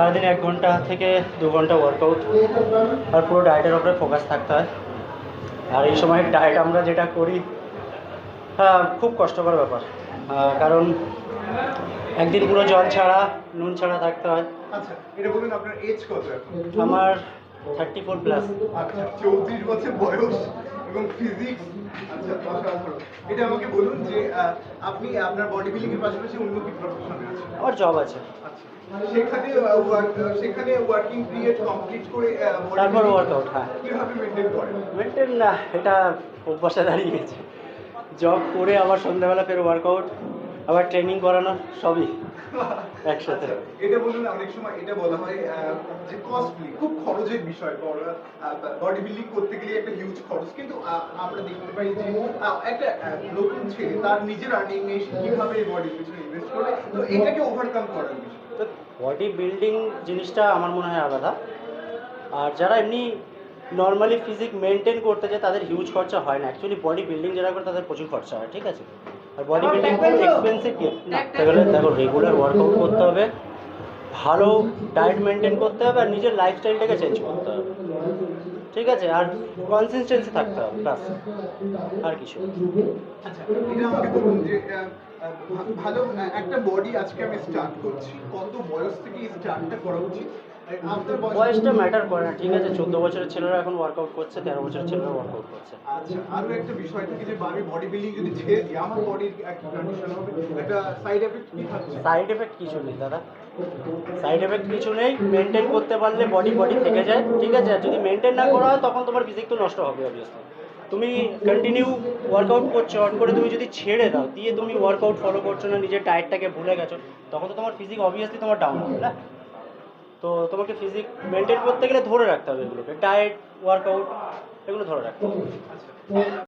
সারাদিন এক ঘণ্টা থেকে দু ঘণ্টা ওয়ার্কআউট আর পুরো ডায়েটের ওপরে ফোকাস থাকতে হয়। আর এই সময় ডায়েট আমরা যেটা করি হ্যাঁ খুব কষ্টকর ব্যাপার। কারণ একদিন পুরো জল ছাড়া নুন ছাড়া থাকতে হয়। আচ্ছা এটা বলুন আপনার এজ কত আমার থার্টি ফোর প্লাস চৌত্রিশ বছর বয়স। এবং ফিজিক্স আচ্ছা অসাধারণ এটা আমাকে বলুন যে আপনি আপনার বডি বিল্ডিং এর পাশাপাশি অন্য কি প্রফেশনে আছেন? আমার জব আছে। আচ্ছা সেখানে সেখানে ওয়ার্কিং পিরিয়ড কমপ্লিট করে তারপর building workout, হ্যাঁ। কীভাবে মেনটেন করেন? মেনটেন না এটা অভ্যাসে দাঁড়িয়ে গেছে। জব করে আবার সন্ধ্যাবেলা ফের ওয়ার্কআউট আবার ট্রেনিং করানো সবই। একসাথে। আচ্ছা, এটা বলুন অনেক সময় এটা বলা হয় যে কস্টলি খুব খরচের বিষয় বডি বিল্ডিং করতে গেলে একটা হিউজ খরচ। কিন্তু আমরা দেখতে পাই যে একটা নতুন ছেলে তার নিজের আর্নিং সে কীভাবে বডি পিছনে ইনভেস্ট করে তো এটাকে ওভারকাম করার বিষয়। তো বডি বিল্ডিং জিনিসটা আমার মনে হয় আলাদা। আর যারা এমনি নর্মালি ফিজিক মেনটেন করতে যায় তাদের হিউজ খরচা হয় না। অ্যাকচুয়ালি বডি বিল্ডিং যারা করে তাদের প্রচুর খরচা হয় ঠিক আছে? আর বডি বিল্ডিং খুব এক্সপেন্সিভ গেলে দেখো রেগুলার ওয়ার্কআউট করতে হবে ভালো ডায়েট মেনটেন করতে হবে আর নিজের লাইফস্টাইলটাকে চেঞ্জ করতে হবে। ঠিক আছে? আর কনসিস্টেন্সি থাকতে হবে ব্যাস। আর কিছু আচ্ছা আমাকে বলুন যে ভালো একটা বডি আজকে আমি স্টার্ট করছি। কত বয়স থেকে স্টার্টটা করা উচিত? বয়সটা ম্যাটার করে না ঠিক আছে চোদ্দ বছরের ছেলেরা এখন ওয়ার্কআউট করছে তেরো বছরের ছেলেরা ওয়ার্কআউট করছে। আচ্ছা আরও একটা বিষয় থাকে যে আমি বডি বিল্ডিং যদি ছেড়ে দিই আমার বডির একটা কন্ডিশন হবে একটা সাইড এফেক্ট কি থাকছে? সাইড এফেক্ট কিছু নেই দাদা। সাইড এফেক্ট কিছু নেই মেনটেন করতে পারলে বডি বডি থেকে যায় ঠিক আছে? আর যদি মেনটেন না করা হয় তখন তোমার ফিজিক তো নষ্ট হবে অবভিয়াসলি তুমি কন্টিনিউ ওয়ার্কআউট করছ অন করে তুমি যদি ছেড়ে দাও, দিয়ে তুমি ওয়ার্কআউট ফলো করছ না, নিজের ডায়েটটাকে ভুলে গেছো, তখন তো তোমার ফিজিক অবভিয়াসলি তোমার ডাউন হবে, না? তো তোমাকে ফিজিক মেনটেন করতে গেলে ধরে রাখতে হবে এগুলোকে ডায়েট ওয়ার্কআউট এগুলো ধরে রাখতে হবে।